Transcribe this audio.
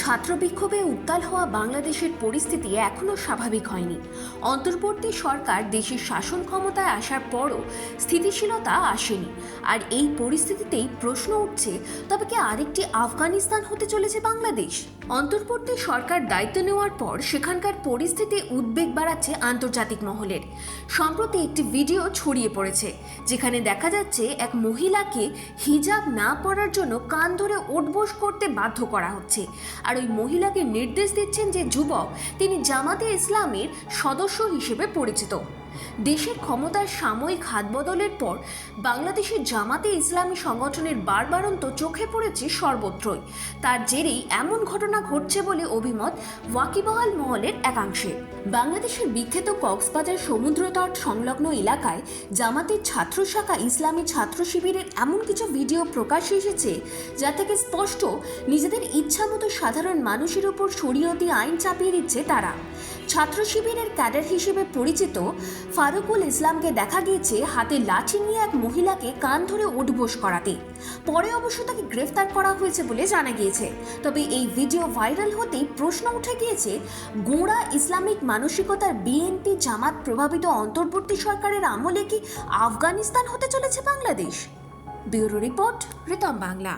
ছাত্র বিক্ষোভে উত্তাল হওয়া বাংলাদেশের পরিস্থিতি এখনও স্বাভাবিক হয়নি। অন্তর্বর্তী সরকার দেশের শাসন ক্ষমতায় আসার পরও স্থিতিশীলতা আসেনি। আর এই পরিস্থিতিতেই প্রশ্ন উঠছে, তবে কি আরেকটি আফগানিস্তান হতে চলেছে বাংলাদেশ? অন্তর্বর্তী সরকার দায়িত্ব নেওয়ার পর সেখানকার পরিস্থিতি উদ্বেগ বাড়াচ্ছে আন্তর্জাতিক মহলের। সম্প্রতি একটি ভিডিও ছড়িয়ে পড়েছে, যেখানে দেখা যাচ্ছে এক মহিলাকে হিজাব না পরার জন্য কান ধরে ওঠবোস করতে বাধ্য করা হচ্ছে। আর ওই মহিলাকে নির্দেশ দিচ্ছেন যে যুবক তিনি জামাতে ইসলামের সদস্য হিসেবে পরিচিত। দেশের ক্ষমতার সাময়িক হাত বদলের পর বাংলাদেশের জামাতে ইসলামী সংগঠনের বারবারন্ত চোখে পড়েছে সর্বত্রই। তার জেরেই এমন ঘটনা ঘটছে বলে অভিমত ওয়াকিবহাল মহলের একাংশে। বাংলাদেশের বিখ্যাত কক্সবাজার সমুদ্রতট সংলগ্ন এলাকায় জামাতের ছাত্র শাখা ইসলামী ছাত্র শিবিরের এমন কিছু ভিডিও প্রকাশ্যে এসেছে যা থেকে স্পষ্ট, নিজেদের ইচ্ছামতো সাধারণ মানুষের উপর শরীয়তি আইন চাপিয়ে দিচ্ছে তারা। ছাত্র শিবিরের ক্যাডার হিসেবে পরিচিত ফারুকুল ইসলামকে দেখা গিয়েছে হাতে লাঠি নিয়ে এক মহিলাকে কান ধরে উঠবোস করাতে। পরে অবশ্য তাকে গ্রেফতার করা হয়েছে বলে জানা গিয়েছে। তবে এই ভিডিও ভাইরাল হতেই প্রশ্ন উঠে গিয়েছে, গোড়া ইসলামিক মানসিকতার বিএনপি জামাত প্রভাবিত অন্তর্বর্তী সরকারের আমলে কি আফগানিস্তান হতে চলেছে Bangladesh? Bureau report Ritam Bangla.